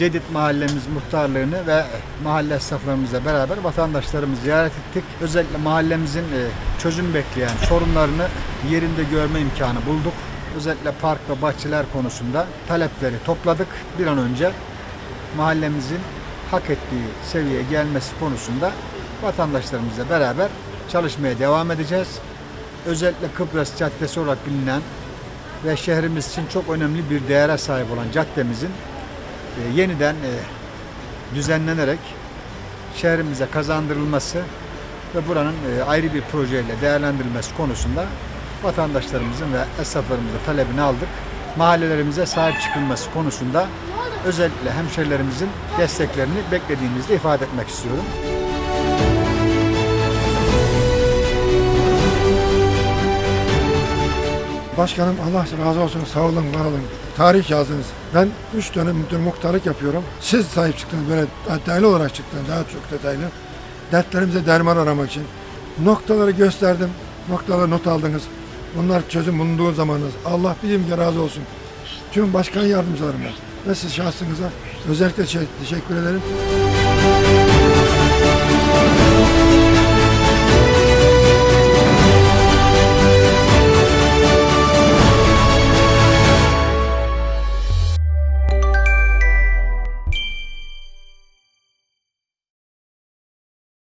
Cedid mahallemiz muhtarlığını ve mahalle esnaflarımızla beraber vatandaşlarımızı ziyaret ettik. Özellikle mahallemizin e, çözüm bekleyen sorunlarını yerinde görme imkanı bulduk. Özellikle park ve bahçeler konusunda talepleri topladık. Bir an önce mahallemizin hak ettiği seviyeye gelmesi konusunda vatandaşlarımızla beraber çalışmaya devam edeceğiz. Özellikle Kıbrıs Caddesi olarak bilinen ve şehrimiz için çok önemli bir değere sahip olan caddemizin e, yeniden e, düzenlenerek şehrimize kazandırılması ve buranın e, ayrı bir projeyle değerlendirilmesi konusunda vatandaşlarımızın ve esnaflarımızın talebini aldık. Mahallelerimize sahip çıkılması konusunda özellikle hemşerilerimizin desteklerini beklediğimizde ifade etmek istiyorum. Başkanım Allah razı olsun sağ olun var olun. Tarih yazdınız. Ben 3 dönem müdür muhtarlık yapıyorum. Siz sahip çıktınız böyle detaylı olarak çıktınız daha çok detaylı. Dertlerimize derman aramak için. Noktaları gösterdim. Noktaları not aldınız. Bunlar çözüm bulunduğu zamanınız. Allah bizimle razı olsun. Tüm başkan yardımcılarımla ve siz şahsınıza özellikle şey- teşekkür ederim.